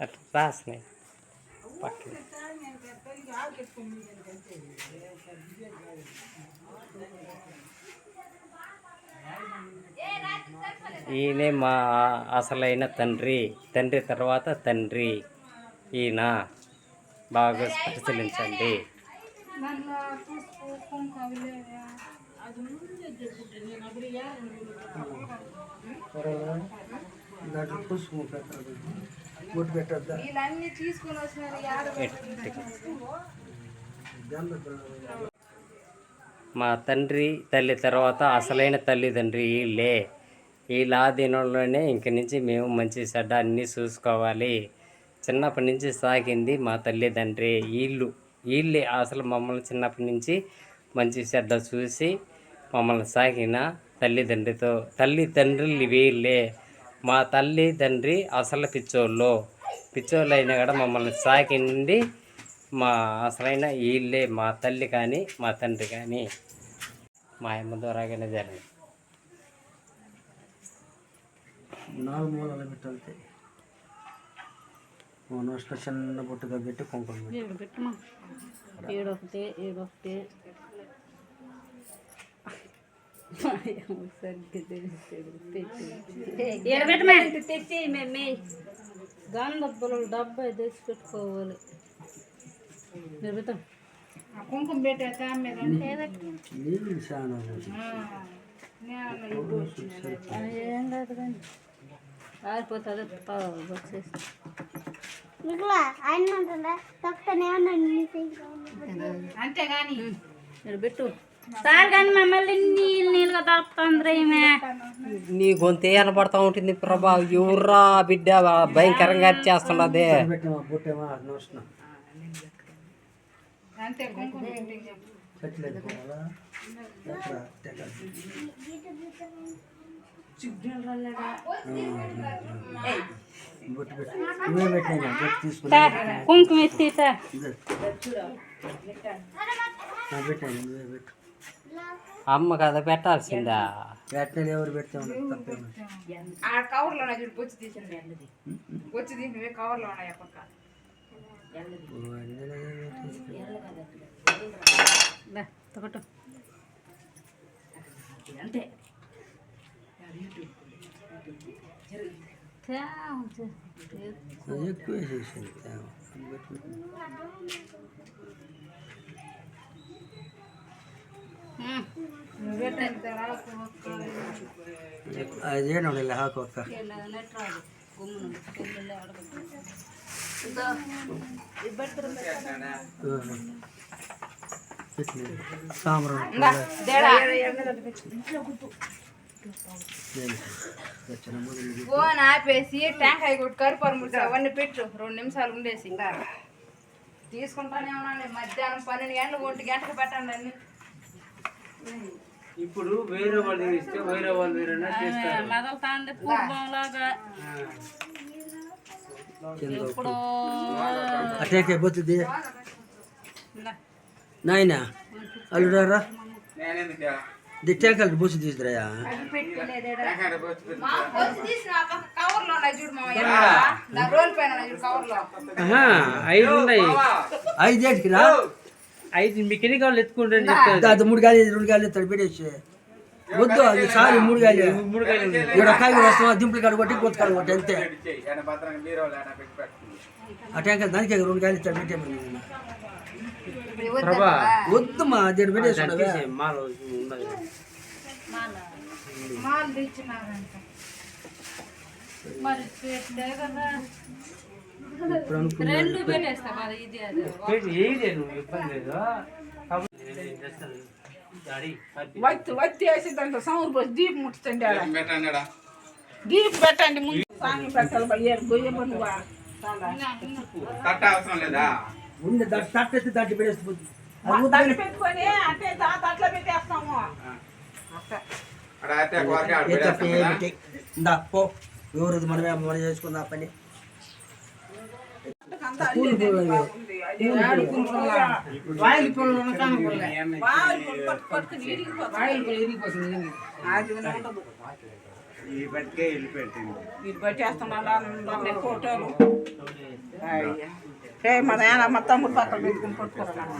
అట్లా రాసినాయి పక్కన ఈయనే మా అసలైన తండ్రి. తండ్రి తర్వాత తండ్రి. ఈయన బాగా పరిశీలించండి. బొట్టు పెట్టద్దా? వీళ్ళన్నీ తీసుకొని వచ్చినారు మా తండ్రి తల్లి తర్వాత అసలైన తల్లిదండ్రి వీళ్ళే. వీళ్ళ ఆధీనంలోనే ఇంక నుంచి మేము మంచి చెడ్డ అన్నీ చూసుకోవాలి. చిన్నప్పటి నుంచి సాగింది మా తల్లిదండ్రి. వీళ్ళు వీళ్ళే అసలు మమ్మల్ని చిన్నప్పటి నుంచి మంచి చెడ్డ చూసి మమ్మల్ని సాగిన తల్లిదండ్రితో తల్లిదండ్రులు వీళ్ళే. మా తల్లి తండ్రి అసలు పిచ్చోళ్ళు. పిచ్చోళ్ళు అయినా కూడా మమ్మల్ని సాకింది మా అసలైన వీళ్ళే మా తల్లి కానీ మా తండ్రి కానీ మా అమ్మ ద్వారాగానే జరిగింది. నాలుగు మూలలు పెట్టాలి నోట్లో చిన్న బొట్టుగా పెట్టి కుంకుమ ఏడొకటి. తెచ్చి మేమే గంధపులు డబ్బా తెచ్చి పెట్టుకోవాలి నిరుతాం కుంకుమ పెట్టాక ఏం కాదు కానీ ఆరిపోతుంది వచ్చేసి అంతేగాని మీరు పెట్టు సార్ కానీ మమ్మల్ని నీళ్ళు నీళ్ళుగా తాపుతుంది నీ గొంతే అనబడతా ఉంటుంది ప్రభా. ఎవర్రా బిడ్డ భయంకరంగా చేస్తున్నదే కుంకుమ పెట్టినా అమ్మ కదా పెట్టాల్సిందా? పెట్టలేదు ఎవరు పెడితే ఆ కవర్లో ఉన్నాయి చూడు బొచ్చు తీసింది బొచ్చు తీసినవి కవర్లో ఉన్నాయి పక్క. అంతే. ఎక్కువ వేసేసింది తేమ. అది ఏంటి ఇలా ಹಾಕೋಕ್ಕ సాంబ్రాణి ఫోన్ ఆపేసి టెంకాయ కొట్టు కరుపరు ముద్ద అవన్నీ పెట్టు రెండు నిమిషాలు ఉండేసి తీసుకుంటానే ఉన్నాను మధ్యాహ్నం పన్నెండు గంటలు ఒంటి గంటకు పెట్టండి అన్ని ఇప్పుడు వేరే వాళ్ళు ఇస్తే వేరే వాళ్ళు వేరేనా చేస్తారు? మదలుతాంది పూర్వంలాగా. ఇప్పుడు పోతుంది నాయన అల్లుడారా? తీసుకురాయా కవర్లో ఐదు ఉన్నాయి ఐదేటికి రా ఐదు మీకు ఎన్ని కావాలి ఎత్తుకుంటే చెప్తాను అది మూడు గాలి రెండు గాలి ఎత్తాడు పెట్టేసి. వద్దు అది సారి మూడు గాలి మూడు ఉన్నాయి ఇక్కడ కాయ కూడా వస్తావా? దింపులు కాడ కొట్టి కొత్త కాడ కొట్టి అంతే. ట్యాంకర్ దానికి రెండు గాలి ఇస్తాడు పెట్టేమని ఇప్పుడు ఇవ్వద్దు ప్రభా. వద్దు మా పెట్టేసుకున్నావే తీసేయ్, మాలో ఉన్నది. మాలు. మరి పెట్టలే కదా ఇప్పుడు అనుకున్నా రెండు పెట్టేస్తా మరి ఇది అది. పెట్టి ఏయలే నువ్వు ఇబ్బంది లేదు? కాబట్టి నేను చేస్తాను. డాడీ, అది వత్తి వత్తి వేసి దాంట్లో సౌండ్ పోసి దీపం ముట్టుతండి ఆడ దీపం పెట్టండి ముందు. సాంగ్ పెట్టాలి గొయ్య పనువా ముందు పెట్టేస్తుంది పెట్టుకొని అంటే పెట్టేస్తాము. ఎవరు మనమే మనం చేసుకుందా పని. வாயில் வாயில் ఇది పట్టేస్తున్నా ఫోటోలు ఏ మా నాయన మా తమ్ముడు పక్కన పెట్టుకుని పట్టుకొస్తాను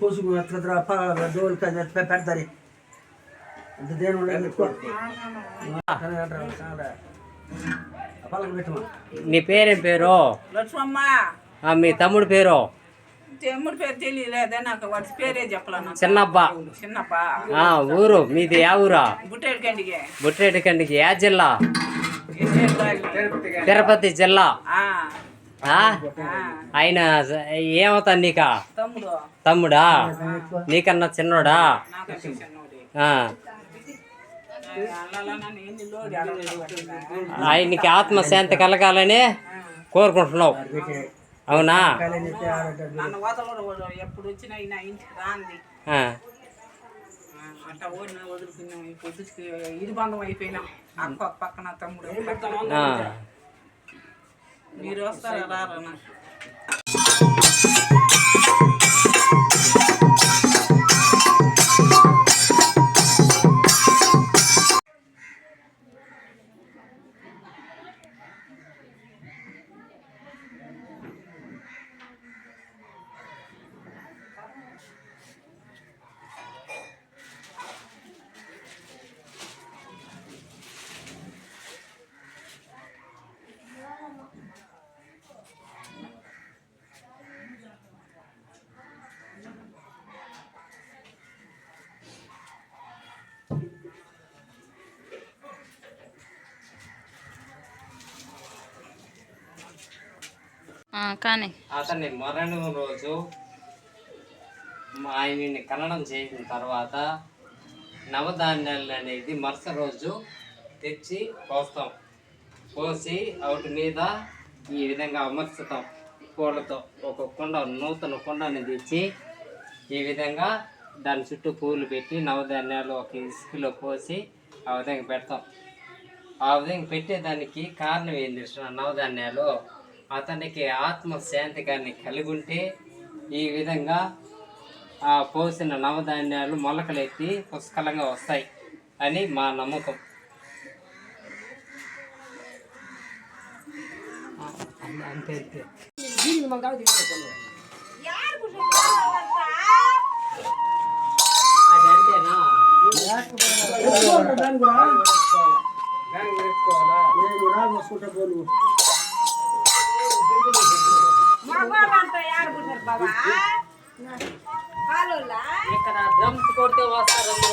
కోసుకు ఎక్కడ పెడతారు నీ పేరేం పేరు? లక్ష్మమ్మ. మీ తమ్ముడు పేరు? తమ్ముడు పేరు తెలియలేదే నాకు వాడి పేరే చెప్పలేను చిన్నప్ప. చిన్నప్ప. ఊరు మీది యా ఊరా? బుట్టేటికండికి బుట్టేటికండికి యా జిల్లా? తిరుపతి జిల్లా. ఆయన ఏమవుతాను నీకా? తమ్ముడా. నీకన్నా చిన్నోడా? ఆయనకి ఆత్మశాంతి కలగాలని కోరుకుంటున్నావు అవునా నన్ను వదలడు ఎప్పుడు వచ్చినా నా ఇంటికి రాంది ఆ. అట్లా ఓడిన వదులుకున్నాం పొద్దుకి ఇది బంధం అయిపోయినాం అక్క పక్కన తమ్ముడు ఆ. మీరు వస్తారా రారా కానీ. అతన్ని మరణం రోజు మా ఆయన్ని చేసిన తర్వాత నవధాన్యాలు అనేది మరుస రోజు తెచ్చి పోస్తాం. పోసి వాటి మీద ఈ విధంగా అమర్చుతాం పూలతో ఒక కుండ నూతన కుండని తెచ్చి ఈ విధంగా దాని చుట్టూ పూలు పెట్టి నవధాన్యాలు ఒక ఇసుకలో పోసి ఆ విధంగా పెడతాం. ఆ విధంగా పెట్టేదానికి కారణం ఏం కృష్ణ? నవధాన్యాలు అతనికి ఆత్మ శాంతి కానీ కలిగి ఉంటే ఈ విధంగా ఆ పోసిన నవధాన్యాలు మొలకలెత్తి పుష్కలంగా వస్తాయి అని మా నమ్మకం. అది అంతేనా ఇక్కడ డ్రమ్స్ కొడితే వస్తారు అందరూ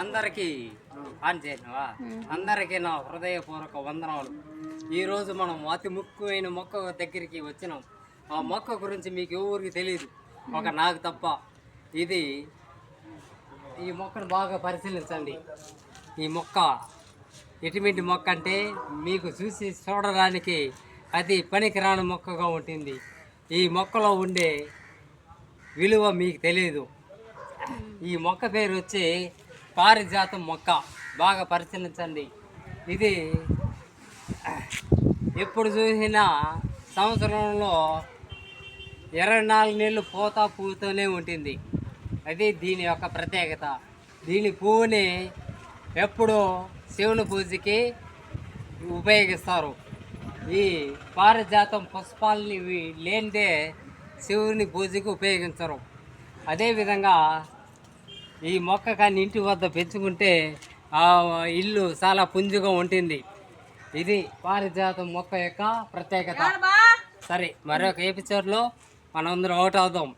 అందరికీ ఆన్ చేసినవా? అందరికీ నా హృదయపూర్వక వందనాలు. ఈరోజు మనం అతి ముఖ్యమైన మొక్క దగ్గరికి వచ్చినాం. ఆ మొక్క గురించి మీకు ఎవరికి తెలియదు ఒక నాకు తప్ప. ఇది ఈ మొక్కను బాగా పరిశీలించండి. ఈ మొక్క ఎటువంటి మొక్క అంటే మీకు చూసి చూడడానికి అది పనికిరాని మొక్కగా ఉంటుంది. ఈ మొక్కలో ఉండే విలువ మీకు తెలియదు ఈ మొక్క పేరు వచ్చి పారిజాతం మొక్క. బాగా పరిశీలించండి. ఇది ఎప్పుడు చూసినా సంవత్సరంలో ఇరవై నాలుగు నెలలు పోతా పూతూనే ఉంటుంది. అది దీని యొక్క ప్రత్యేకత. దీని పువ్వుని ఎప్పుడూ శివుని పూజకి ఉపయోగిస్తారు. ఈ పారిజాతం పుష్పాలని లేనిదే శివుని పూజకి ఉపయోగించరు. అదేవిధంగా ఈ మొక్క కానీ ఇంటి వద్ద పెంచుకుంటే ఆ ఇల్లు చాలా పుంజుగా ఉంటుంది. ఇది పారిజాతం మొక్క యొక్క ప్రత్యేకత. సరే మరొక ఎపిసోడ్లో మనందరం అవుట్ అవుదాం.